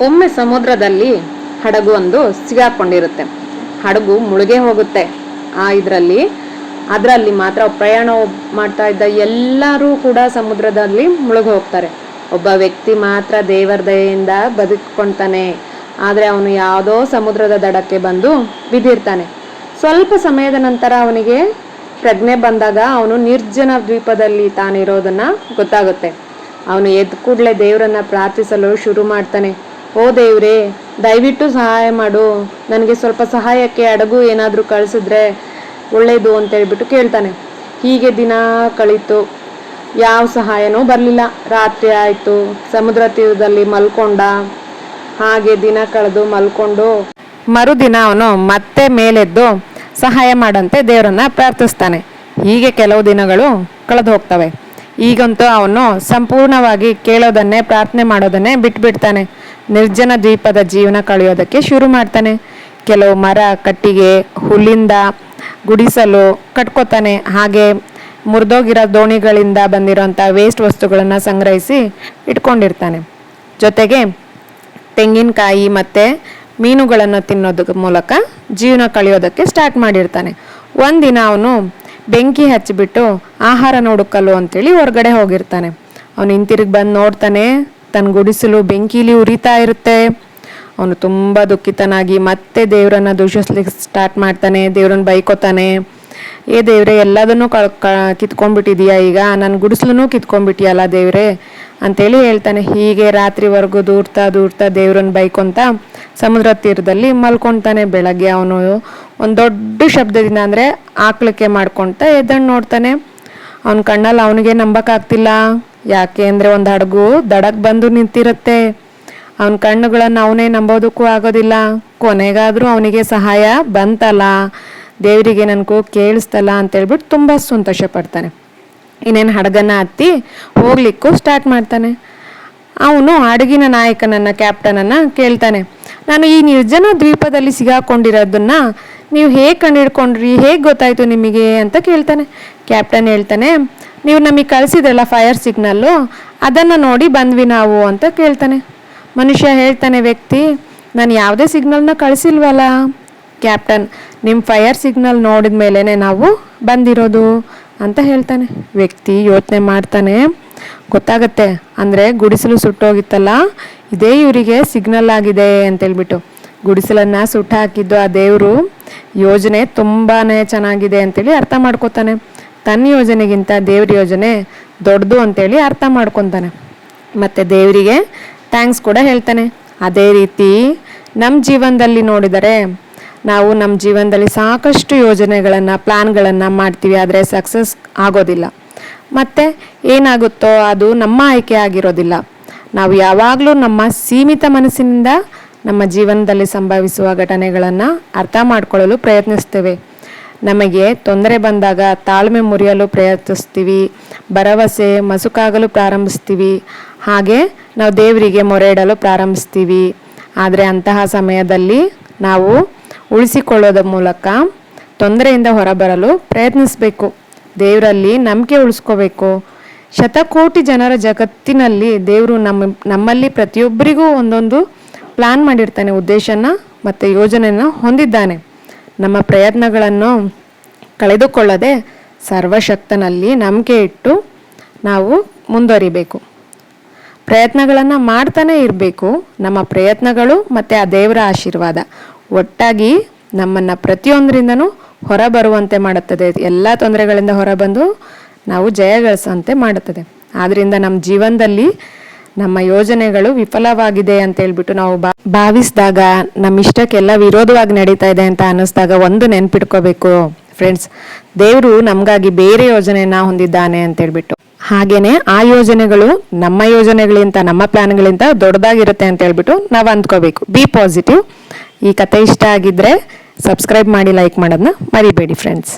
ಒಮ್ಮೆ ಸಮುದ್ರದಲ್ಲಿ ಹಡಗು ಒಂದು ಸಿಗಾಕೊಂಡಿರುತ್ತೆ. ಹಡಗು ಮುಳುಗೇ ಹೋಗುತ್ತೆ. ಆ ಇದರಲ್ಲಿ, ಅದರಲ್ಲಿ ಮಾತ್ರ ಪ್ರಯಾಣ ಮಾಡ್ತಾ ಇದ್ದ ಎಲ್ಲರೂ ಕೂಡ ಸಮುದ್ರದಲ್ಲಿ ಮುಳುಗಿ ಹೋಗ್ತಾರೆ. ಒಬ್ಬ ವ್ಯಕ್ತಿ ಮಾತ್ರ ದೇವರ ದಯೆಯಿಂದ ಬದುಕೊಂತಾನೆ ಆದರೆ ಅವನು ಯಾವುದೋ ಸಮುದ್ರದ ದಡಕ್ಕೆ ಬಂದು ಬಿದ್ದಿರ್ತಾನೆ. ಸ್ವಲ್ಪ ಸಮಯದ ನಂತರ ಅವನಿಗೆ ಪ್ರಜ್ಞೆ ಬಂದಾಗ ಅವನು ನಿರ್ಜನ ದ್ವೀಪದಲ್ಲಿ ತಾನಿರೋದನ್ನ ಗೊತ್ತಾಗುತ್ತೆ. ಅವನು ಎದ್ದ ಕೂಡಲೇ ದೇವರನ್ನ ಪ್ರಾರ್ಥಿಸಲು ಶುರು ಮಾಡ್ತಾನೆ. ಓ ದೇವ್ರೇ, ದಯವಿಟ್ಟು ಸಹಾಯ ಮಾಡು. ನನಗೆ ಸ್ವಲ್ಪ ಸಹಾಯಕ್ಕೆ ಅಡಗು ಏನಾದರೂ ಕಳಿಸಿದ್ರೆ ಒಳ್ಳೆಯದು ಅಂತ ಹೇಳ್ಬಿಟ್ಟು ಕೇಳ್ತಾನೆ. ಹೀಗೆ ದಿನ ಕಳೀತು. ಯಾವ ಸಹಾಯನೂ ಬರಲಿಲ್ಲ. ರಾತ್ರಿ ಆಯಿತು. ಸಮುದ್ರ ತೀರದಲ್ಲಿ ಮಲ್ಕೊಂಡ. ಹಾಗೆ ದಿನ ಕಳೆದು ಮಲ್ಕೊಂಡು ಮರುದಿನ ಅವನು ಮತ್ತೆ ಮೇಲೆದ್ದು ಸಹಾಯ ಮಾಡಂತೆ ದೇವರನ್ನ ಪ್ರಾರ್ಥಿಸ್ತಾನೆ. ಹೀಗೆ ಕೆಲವು ದಿನಗಳು ಕಳೆದು ಹೋಗ್ತವೆ. ಈಗಂತೂ ಅವನು ಸಂಪೂರ್ಣವಾಗಿ ಕೇಳೋದನ್ನೇ, ಪ್ರಾರ್ಥನೆ ಮಾಡೋದನ್ನೇ ಬಿಟ್ಬಿಡ್ತಾನೆ. ನಿರ್ಜನ ದ್ವೀಪದ ಜೀವನ ಕಳೆಯೋದಕ್ಕೆ ಶುರು ಮಾಡ್ತಾನೆ. ಕೆಲವು ಮರ, ಕಟ್ಟಿಗೆ, ಹುಲ್ಲಿಂದ ಗುಡಿಸಲು ಕಟ್ಕೋತಾನೆ. ಹಾಗೆ ಮುರಿದೋಗಿರೋ ದೋಣಿಗಳಿಂದ ಬಂದಿರೋಂಥ ವೇಸ್ಟ್ ವಸ್ತುಗಳನ್ನು ಸಂಗ್ರಹಿಸಿ ಇಟ್ಕೊಂಡಿರ್ತಾನೆ. ಜೊತೆಗೆ ತೆಂಗಿನಕಾಯಿ ಮತ್ತು ಮೀನುಗಳನ್ನು ತಿನ್ನೋದ್ರ ಮೂಲಕ ಜೀವನ ಕಳೆಯೋದಕ್ಕೆ ಸ್ಟಾರ್ಟ್ ಮಾಡಿರ್ತಾನೆ. ಒಂದಿನ ಅವನು ಬೆಂಕಿ ಹಚ್ಚಿಬಿಟ್ಟು ಆಹಾರ ನೋಡುಕಲು ಅಂತೇಳಿ ಹೊರಗಡೆ ಹೋಗಿರ್ತಾನೆ. ಅವನು ಹಿಂತಿರುಗಿ ಬಂದು ನೋಡ್ತಾನೆ ತನ್ನ ಗುಡಿಸಲು ಬೆಂಕಿಲಿ ಉರಿತಾ ಇರುತ್ತೆ. ಅವನು ತುಂಬ ದುಃಖಿತನಾಗಿ ಮತ್ತೆ ದೇವರನ್ನ ದೂಷಿಸ್ಲಿಕ್ಕೆ ಸ್ಟಾರ್ಟ್ ಮಾಡ್ತಾನೆ, ದೇವ್ರನ್ನ ಬೈಕೋತಾನೆ. ಏ ದೇವ್ರೆ, ಎಲ್ಲದನ್ನೂ ಕಳ್, ಕ, ಕಿತ್ಕೊಂಡ್ಬಿಟ್ಟಿದೀಯಾ ಈಗ? ನನ್ನ ಗುಡಿಸ್ಲೂ ಕಿತ್ಕೊಂಡ್ಬಿಟ್ಟಿಯಲ್ಲ ದೇವ್ರೆ? ಅಂತೇಳಿ ಹೇಳ್ತಾನೆ. ಹೀಗೆ ರಾತ್ರಿವರೆಗೂ ದೂರ್ತಾ ದೂರ್ತಾ ದೇವ್ರನ್ನ ಬೈಕೊಂತ ಸಮುದ್ರ ತೀರದಲ್ಲಿ ಮಲ್ಕೊತಾನೆ. ಬೆಳಗ್ಗೆ ಅವನು ಒಂದು ದೊಡ್ಡ ಶಬ್ದದಿಂದ ಅಂದರೆ ಆಕ್ಳಿಕೆ ಮಾಡ್ಕೊತ ಎದ್ದಣ್ಣು ನೋಡ್ತಾನೆ. ಅವನ ಕಣ್ಣಲ್ಲಿ ಅವನಿಗೆ ನಂಬಕ್ಕಾಗ್ತಿಲ್ಲ ಯಾಕೆ ಅಂದರೆ ಒಂದು ಹಡಗು ದಡಕ್ಕೆ ಬಂದು ನಿಂತಿರುತ್ತೆ. ಅವನ ಕಣ್ಣುಗಳನ್ನು ಅವನೇ ನಂಬೋದಕ್ಕೂ ಆಗೋದಿಲ್ಲ. ಕೊನೆಗಾದರೂ ಅವನಿಗೆ ಸಹಾಯ ಬಂತಲ್ಲ. ದೇವರಿಗೆ ನನಗೂ ಕೇಳಿಸ್ತಲ್ಲ ಅಂತೇಳ್ಬಿಟ್ಟು ತುಂಬ ಸಂತೋಷ ಪಡ್ತಾನೆ ಇನ್ನೇನು ಹಡಗನ್ನ ಹತ್ತಿ ಹೋಗ್ಲಿಕ್ಕೂ ಸ್ಟಾರ್ಟ್ ಮಾಡ್ತಾನೆ. ಅವನು ಹಡಗಿನ ನಾಯಕನನ್ನ ಕ್ಯಾಪ್ಟನನ್ನು ಕೇಳ್ತಾನೆ. ನಾನು ಈ ನಿರ್ಜನ ದ್ವೀಪದಲ್ಲಿ ಸಿಗಾಕೊಂಡಿರೋದನ್ನ ನೀವು ಹೇಗೆ ಕಂಡಿಡ್ಕೊಂಡ್ರಿ? ಹೇಗೆ ಗೊತ್ತಾಯಿತು ನಿಮಗೆ? ಅಂತ ಕೇಳ್ತಾನೆ. ಕ್ಯಾಪ್ಟನ್ ಹೇಳ್ತಾನೆ ನೀವು ನಮಗೆ ಕಳಿಸಿದ್ರಲ್ಲ ಫೈರ್ ಸಿಗ್ನಲ್ಲು ಅದನ್ನು ನೋಡಿ ಬಂದ್ವಿ ನಾವು ಅಂತ ಕೇಳ್ತಾನೆ. ಮನುಷ್ಯ ಹೇಳ್ತಾನೆ ವ್ಯಕ್ತಿ, ನಾನು ಯಾವುದೇ ಸಿಗ್ನಲ್ನ ಕಳಿಸಿಲ್ವಲ್ಲ. ಕ್ಯಾಪ್ಟನ್ ನಿಮ್ಮ ಫೈರ್ ಸಿಗ್ನಲ್ ನೋಡಿದ ಮೇಲೇ ನಾವು ಬಂದಿರೋದು. ಅಂತ ಹೇಳ್ತಾನೆ. ವ್ಯಕ್ತಿ ಯೋಚನೆ ಮಾಡ್ತಾನೆ. ಗೊತ್ತಾಗತ್ತೆ, ಅಂದರೆ ಗುಡಿಸಲು ಸುಟ್ಟೋಗಿತ್ತಲ್ಲ, ಇದೇ ಇವರಿಗೆ ಸಿಗ್ನಲ್ ಆಗಿದೆ ಅಂತೇಳ್ಬಿಟ್ಟು ಗುಡಿಸಲನ್ನು ಸುಟ್ಟು ಹಾಕಿದ್ದು ಆ ದೇವರು ಯೋಜನೆ ತುಂಬಾ ಚೆನ್ನಾಗಿದೆ ಅಂತೇಳಿ ಅರ್ಥ ಮಾಡ್ಕೋತಾನೆ. ತನ್ನ ಯೋಜನೆಗಿಂತ ದೇವ್ರ ಯೋಜನೆ ದೊಡ್ಡದು ಅಂತೇಳಿ ಅರ್ಥ ಮಾಡ್ಕೊತಾನೆ. ಮತ್ತು ದೇವರಿಗೆ ಥ್ಯಾಂಕ್ಸ್ ಕೂಡ ಹೇಳ್ತಾನೆ. ಅದೇ ರೀತಿ ನಮ್ಮ ಜೀವನದಲ್ಲಿ ನೋಡಿದರೆ ನಾವು ನಮ್ಮ ಜೀವನದಲ್ಲಿ ಸಾಕಷ್ಟು ಯೋಜನೆಗಳನ್ನು ಪ್ಲ್ಯಾನ್ಗಳನ್ನು ಮಾಡ್ತೀವಿ, ಆದರೆ ಸಕ್ಸಸ್ ಆಗೋದಿಲ್ಲ. ಮತ್ತು ಏನಾಗುತ್ತೋ ಅದು ನಮ್ಮ ಆಯ್ಕೆ ಆಗಿರೋದಿಲ್ಲ. ನಾವು ಯಾವಾಗಲೂ ನಮ್ಮ ಸೀಮಿತ ಮನಸ್ಸಿನಿಂದ ನಮ್ಮ ಜೀವನದಲ್ಲಿ ಸಂಭವಿಸುವ ಘಟನೆಗಳನ್ನು ಅರ್ಥ ಮಾಡಿಕೊಳ್ಳಲು ಪ್ರಯತ್ನಿಸ್ತೇವೆ. ನಮಗೆ ತೊಂದರೆ ಬಂದಾಗ ತಾಳ್ಮೆ ಮುರಿಯಲು ಪ್ರಯತ್ನಿಸ್ತೀವಿ, ಭರವಸೆ ಮಸುಕಾಗಲು ಪ್ರಾರಂಭಿಸ್ತೀವಿ, ಹಾಗೆ ನಾವು ದೇವರಿಗೆ ಮೊರೆ ಇಡಲು ಪ್ರಾರಂಭಿಸ್ತೀವಿ. ಆದರೆ ಅಂತಹ ಸಮಯದಲ್ಲಿ ನಾವು ಉಳಿಸಿಕೊಳ್ಳೋದ ಮೂಲಕ ತೊಂದರೆಯಿಂದ ಹೊರಬರಲು ಪ್ರಯತ್ನಿಸಬೇಕು. ದೇವರಲ್ಲಿ ನಂಬಿಕೆ ಉಳಿಸ್ಕೋಬೇಕು. ಶತಕೋಟಿ ಜನರ ಜಗತ್ತಿನಲ್ಲಿ ದೇವರು ನಮ್ಮ ನಮ್ಮಲ್ಲಿ ಪ್ರತಿಯೊಬ್ಬರಿಗೂ ಒಂದೊಂದು ಪ್ಲಾನ್ ಮಾಡಿರ್ತಾನೆ, ಉದ್ದೇಶನ ಮತ್ತು ಯೋಜನೆಯನ್ನು ಹೊಂದಿದ್ದಾನೆ. ನಮ್ಮ ಪ್ರಯತ್ನಗಳನ್ನು ಕಳೆದುಕೊಳ್ಳದೆ ಸರ್ವಶಕ್ತನಲ್ಲಿ ನಂಬಿಕೆ ಇಟ್ಟು ನಾವು ಮುಂದುವರಿಬೇಕು. ಪ್ರಯತ್ನಗಳನ್ನು ಮಾಡ್ತಾನೆ ಇರಬೇಕು. ನಮ್ಮ ಪ್ರಯತ್ನಗಳು ಮತ್ತು ಆ ದೇವರ ಆಶೀರ್ವಾದ. ಒಟ್ಟಾಗಿ ನಮ್ಮನ್ನು ಪ್ರತಿಯೊಂದರಿಂದನೂ ಹೊರಬರುವಂತೆ ಮಾಡುತ್ತದೆ. ಎಲ್ಲ ತೊಂದರೆಗಳಿಂದ ಹೊರಬಂದು ನಾವು ಜಯಗಳಿಸುವಂತೆ ಮಾಡುತ್ತದೆ. ಆದ್ದರಿಂದ ನಮ್ಮ ಜೀವನದಲ್ಲಿ ನಮ್ಮ ಯೋಜನೆಗಳು ವಿಫಲವಾಗಿದೆ ಅಂತ ಹೇಳ್ಬಿಟ್ಟು ನಾವು ಭಾವಿಸಿದಾಗ ನಮ್ಮ ಇಷ್ಟಕ್ಕೆಲ್ಲ ವಿರೋಧವಾಗಿ ನಡೀತಾ ಇದೆ ಅಂತ ಅನ್ನಿಸ್ದಾಗ ಒಂದು ನೆನ್ಪಿಟ್ಕೋಬೇಕು ಫ್ರೆಂಡ್ಸ್ ದೇವರು ನಮಗಾಗಿ ಬೇರೆ ಯೋಜನೆಯನ್ನ ಹೊಂದಿದ್ದಾನೆ ಅಂತ ಹೇಳ್ಬಿಟ್ಟು. ಹಾಗೇನೆ ಆ ಯೋಜನೆಗಳು ನಮ್ಮ ಯೋಜನೆಗಳಿಂದ, ನಮ್ಮ ಪ್ಲಾನ್ಗಳಿಂದ ದೊಡ್ಡದಾಗಿರುತ್ತೆ ಅಂತ ಹೇಳ್ಬಿಟ್ಟು ನಾವು ಅಂದ್ಕೋಬೇಕು. ಬಿ ಪಾಸಿಟಿವ್ ಈ ಕತೆ ಇಷ್ಟ ಆಗಿದ್ರೆ ಸಬ್ಸ್ಕ್ರೈಬ್ ಮಾಡಿ ಲೈಕ್ ಮಾಡೋದನ್ನ ಮರಿಬೇಡಿ ಫ್ರೆಂಡ್ಸ್